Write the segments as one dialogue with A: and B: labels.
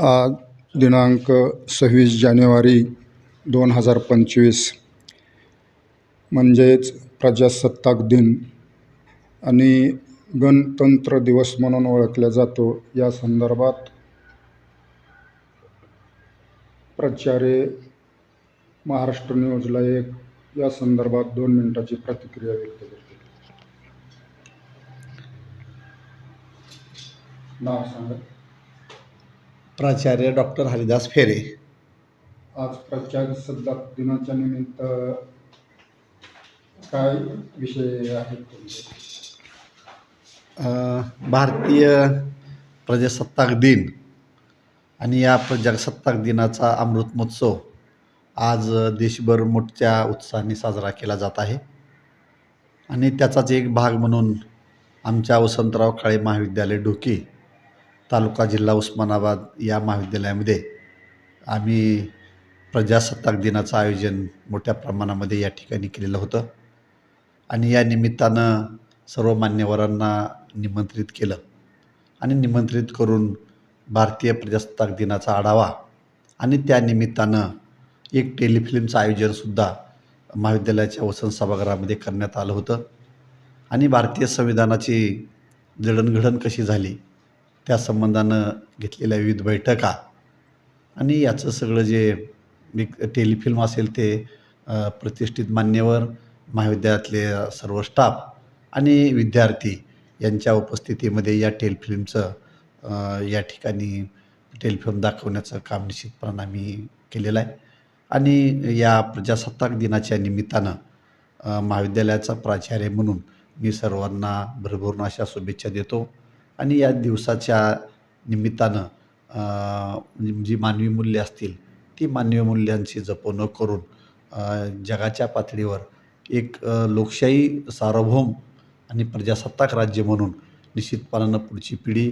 A: आज दिनांक सव्वीस जानेवारी दोन हजार पंचवीस. म्हणजेच प्रजासत्ताक दिन. आणि गणतंत्र दिवस म्हणून ओळखला जातो. या संदर्भात प्रचारे महाराष्ट्र न्यूजला एक या संदर्भात दोन मिनिटाची प्रतिक्रिया व्यक्त करते. नाव सांगा.
B: प्राचार्य डॉक्टर हरिदास फेरे.
A: आज प्रजासत्ताक दिनाच्या निमित्त काय विषय आहेत तुमचे?
B: भारतीय प्रजासत्ताक दिन आणि या प्रजासत्ताक दिनाचा अमृत महोत्सव आज देशभर मोठ्या उत्साहाने साजरा केला जात आहे. आणि त्याचाच एक भाग म्हणून आमच्या वसंतराव काळे महाविद्यालय डोकी तालुका जिल्हा उस्मानाबाद या महाविद्यालयामध्ये आम्ही प्रजासत्ताक दिनाचं आयोजन मोठ्या प्रमाणामध्ये या ठिकाणी केलेलं होतं. आणि या निमित्तानं सर्व मान्यवरांना निमंत्रित केलं. आणि निमंत्रित करून भारतीय प्रजासत्ताक दिनाचा आढावा आणि त्या निमित्तानं एक टेलिफिल्मचं आयोजनसुद्धा महाविद्यालयाच्या वसंत सभागृहामध्ये करण्यात आलं होतं. आणि भारतीय संविधानाची जडणघडण कशी झाली त्या संबंधानं घेतलेल्या विविध बैठका. आणि याचं सगळं जे एक टेलिफिल्म असेल ते प्रतिष्ठित मान्यवर महाविद्यालयातले सर्व स्टाफ आणि विद्यार्थी यांच्या उपस्थितीमध्ये या टेलिफिल्मचं या ठिकाणी टेलिफिल्म दाखवण्याचं काम निश्चितपणानं आम्ही केलेलं आहे. आणि या प्रजासत्ताक दिनाच्या निमित्तानं महाविद्यालयाचा प्राचार्य म्हणून मी सर्वांना भरभरून अशा शुभेच्छा देतो. आणि या दिवसाच्या निमित्तानं जी मानवी मूल्ये असतील ती मानवी मूल्यांची जपणूक करून जगाच्या पातळीवर एक लोकशाही सार्वभौम आणि प्रजासत्ताक राज्य म्हणून निश्चितपणानं पुढची पिढी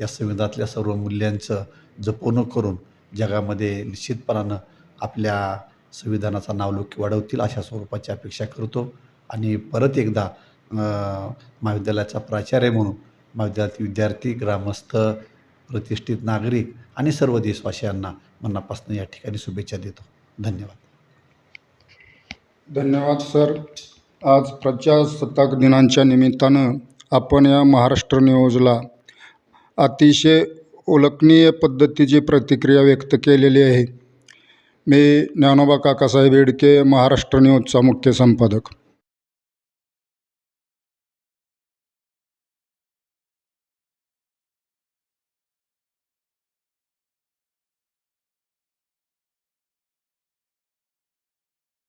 B: या संविधानातल्या सर्व मूल्यांचं जपणूक करून जगामध्ये निश्चितपणानं आपल्या संविधानाचा नावलौकिक वाढवतील अशा स्वरूपाची अपेक्षा करतो. आणि परत एकदा महाविद्यालयाचा प्राचार्य म्हणून माझ्यात विद्यार्थी ग्रामस्थ प्रतिष्ठित नागरिक आणि सर्व देशवासियांना मनापासून या ठिकाणी शुभेच्छा देतो. धन्यवाद.
A: धन्यवाद सर. आज प्रजासत्ताक दिनांच्या निमित्तानं आपण या महाराष्ट्र न्यूजला अतिशय उल्लेखनीय पद्धतीची प्रतिक्रिया व्यक्त केलेली आहे. मी ज्ञानोबा काकासाहेब येडके महाराष्ट्र न्यूजचा मुख्य संपादक.